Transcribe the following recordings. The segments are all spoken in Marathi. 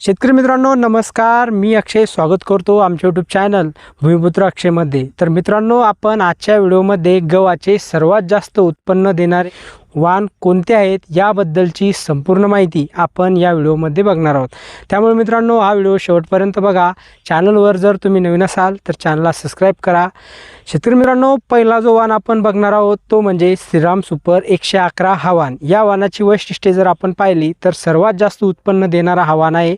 शेतकरी मित्रांनो नमस्कार. मी अक्षय स्वागत करतो आमच्या यूट्यूब चॅनल भूमिपुत्र अक्षयमध्ये तर मित्रांनो आपण आजच्या व्हिडिओमध्ये गव्हाचे सर्वात जास्त उत्पन्न देणारे वाण कोणते आहेत याबद्दलची संपूर्ण माहिती आपण या व्हिडिओमध्ये बघणार आहोत. त्यामुळे मित्रांनो हा व्हिडिओ शेवटपर्यंत बघा. चॅनलवर जर तुम्ही नवीन असाल तर चॅनलला सबस्क्राईब करा. शेतकरी मित्रांनो पहिला जो वाण आपण बघणार आहोत तो म्हणजे श्रीराम सुपर एकशे अकरा हा वाण या वाणाची वैशिष्ट्ये जर आपण पाहिली तर सर्वात जास्त उत्पन्न देणारा हा वाण आहे.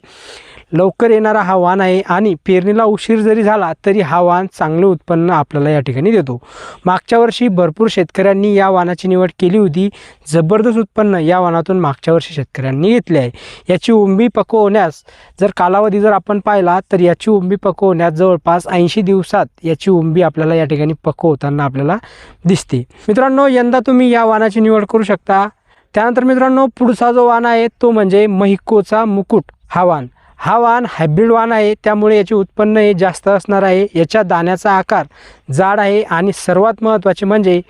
लवकर येणारा हा वाण आहे आणि पेरणीला उशीर जरी झाला तरी हा वाण चांगलं उत्पन्न आपल्याला या ठिकाणी देतो. मागच्या वर्षी भरपूर शेतकऱ्यांनी या वाणाची निवड केली होती. जबरदस्त उत्पन्न या वाणातून मागच्या वर्षी शेतकऱ्यांनी घेतले आहे. याची उंबी पकवण्यास जर कालावधी जर आपण पाहिला तर याची उंबी पकवण्यास जवळपास ऐंशी दिवसात याची उंबी आपल्याला या ठिकाणी पकवताना आपल्याला दिसते. मित्रांनो यंदा तुम्ही या वाणाची निवड करू शकता. त्यानंतर मित्रांनो पुढचा जो वाण आहे तो म्हणजे महिकोचा मुकुट. हा वाण हा वाहन हायब्रिड वाण आहे त्यामुळे याचे उत्पन्न हे जास्त असणार आहे. याच्या दाण्याचा आकार जाड आहे आणि सर्वात महत्त्वाचे म्हणजे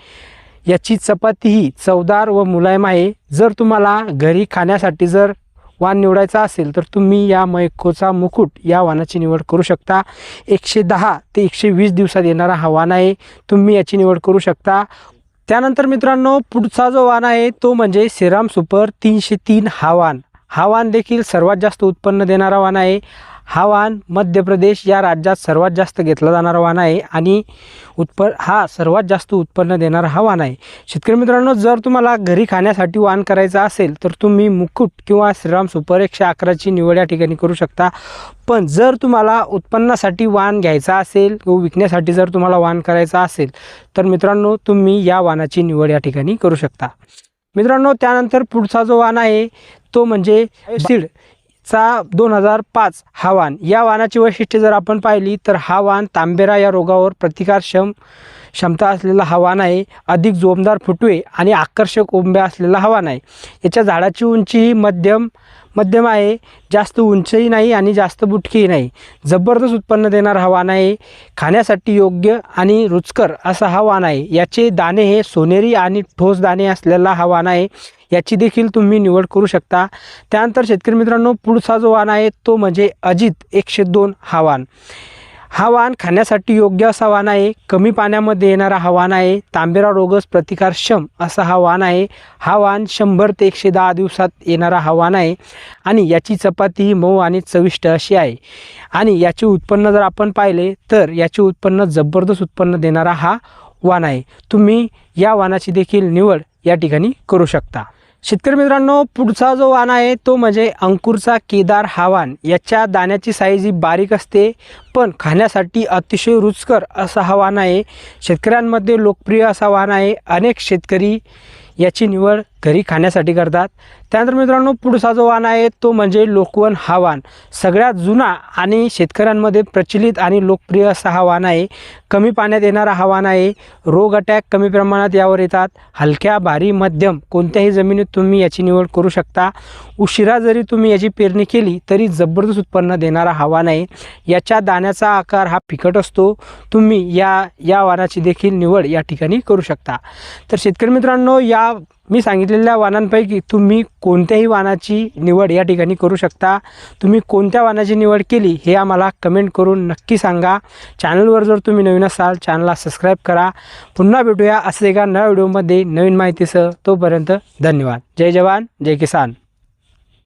याची चपाती ही चवदार व मुलायम आहे. जर तुम्हाला घरी खाण्यासाठी जर वाण निवडायचा असेल तर तुम्ही या मैकोचा मुकुट या वाणाची निवड करू शकता. एकशे दहा ते एकशे वीस दिवसात येणारा हा वाण आहे तुम्ही याची निवड करू शकता. त्यानंतर मित्रांनो पुढचा जो वाण आहे तो म्हणजे सिराम सुपर तीनशे तीन हा वाण. हा वाण देखील सर्वात जास्त उत्पन्न देणारा वाण आहे. हा वाण मध्य प्रदेश या राज्यात सर्वात जास्त घेतला जाणारा वाण आहे आणि उत्प हा सर्वात जास्त उत्पन्न देणारा हा वाण आहे. शेतकरी मित्रांनो जर तुम्हाला घरी खाण्यासाठी वाण करायचं असेल तर तुम्ही मुकुट किंवा श्रीराम सुपर एकशे अकराची निवड या ठिकाणी करू शकता. पण जर तुम्हाला उत्पन्नासाठी वाण घ्यायचा असेल किंवा विकण्यासाठी जर तुम्हाला वाण करायचा असेल तर मित्रांनो तुम्ही या वाणाची निवड या ठिकाणी करू शकता. मित्रांनो त्यानंतर पुढचा जो वाण आहे तो म्हणजे सीड चा दोन हजार पाच हा वाण या वाणाची वैशिष्ट्ये जर आपण पाहिली तर हा वाण तांबेरा या रोगावर प्रतिकारक्षम क्षमता असलेला हा वाण आहे. अधिक जोमदार फुटवे आणि आकर्षक ओंब्या असलेला हा वाण आहे. याच्या झाडाची उंची मध्यम मध्यम आहे जास्त उंचही नाही आणि जास्त बुटकीही नाही. जबरदस्त उत्पन्न देणारा हा वाण आहे. खाण्यासाठी योग्य आणि रुचकर असा हा वाण आहे. याचे दाणे हे सोनेरी आणि ठोस दाणे असलेला हा वाण आहे. याची देखील तुम्ही निवड करू शकता. त्यानंतर शेतकरी मित्रांनो पुढचा जो वाण आहे तो म्हणजे अजित एकशे दोन हा वाण. हा वाण खाण्यासाठी योग्य असा वाण आहे. कमी पाण्यामध्ये येणारा हा वाण आहे. तांबेरा रोगस प्रतिकारक्षम असा हा वाण आहे. हा वाण शंभर ते एकशे दहा दिवसात येणारा हा वाण आहे आणि याची चपाती ही मऊ आणि चविष्ट अशी आहे. आणि याचे उत्पन्न जर आपण पाहिले तर याचे उत्पन्न जबरदस्त उत्पन्न देणारा हा वाण आहे. तुम्ही या वाणाची देखील निवड या ठिकाणी करू शकता. शेतकरी मित्रांनो पुढचा जो वाण आहे तो म्हणजे अंकुरचा केदार हा वाण. याच्या दाण्याची साईज ही बारीक असते पण खाण्यासाठी अतिशय रुचकर असा हा वाण आहे. शेतकऱ्यांमध्ये लोकप्रिय असा वाण आहे. अनेक शेतकरी याची निवड घरी खाण्यासाठी करतात. त्यानंतर मित्रांनो पुढचा जो वाण आहे तो म्हणजे लोकवन हा वाण. सगळ्यात जुना आणि शेतकऱ्यांमध्ये प्रचलित आणि लोकप्रिय असा हा वाण आहे. कमी पाण्यात येणारा हा वाण आहे. रोग अटॅक कमी प्रमाणात यावर येतात. हलक्या भारी मध्यम कोणत्याही जमिनीत तुम्ही याची निवड करू शकता. उशिरा जरी तुम्ही याची पेरणी केली तरी जबरदस्त उत्पन्न देणारा हा वाण आहे. याच्या दाण्याचा आकार हा फिकट असतो. तुम्ही या या वाणाची देखील निवड या ठिकाणी करू शकता. तर शेतकरी मित्रांनो या मी सांगितलेल्या वाहनांपैकी तुम्ही कोणत्याही वाहनाची निवड या ठिकाणी करू शकता. तुम्ही कोणत्या वाहनाची निवड केली हे आम्हाला कमेंट करून नक्की सांगा. चॅनलवर जर तुम्ही नवीन असाल चॅनलला सबस्क्राईब करा. पुन्हा भेटूया असे एका नव्या व्हिडिओमध्ये नवीन माहितीसह. तोपर्यंत धन्यवाद. जय जवान जय किसान.